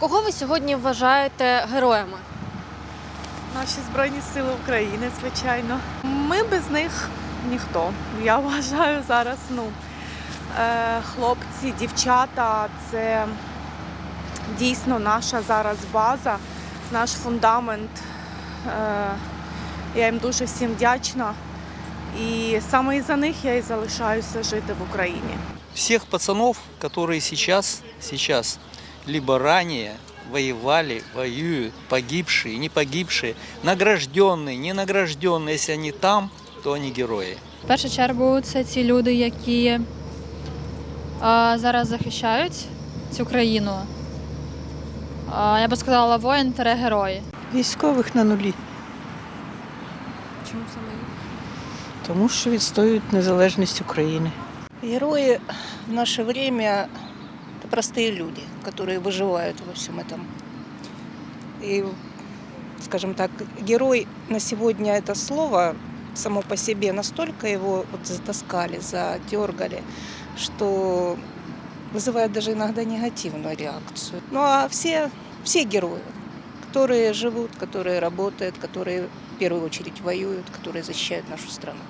Кого ви сьогодні вважаєте героями? Наші Збройні Сили України, звичайно. Ми без них ніхто. Я вважаю зараз. Ну, е, хлопці, дівчата це дійсно наша зараз база, наш фундамент. Е, я їм дуже всім вдячна. І саме із-за них я і залишаюся жити в Україні. всех пацанов, которые сейчас, сейчас, либо ранее воевали, воюют, погибшие, не погибшие, награжденные, не награжденные, если они там, то они герои. В першу чергу це ті люди, які а, зараз захищають цю країну. А, я би сказала, воїн герої. Військових на нулі, Чому саме? тому що відстоюють незалежність України. Герои в наше время – это простые люди, которые выживают во всем этом. И, скажем так, герой на сегодня это слово само по себе настолько его вот затаскали, задергали, что вызывает даже иногда негативную реакцию. Ну а все, все герои, которые живут, которые работают, которые в первую очередь воюют, которые защищают нашу страну.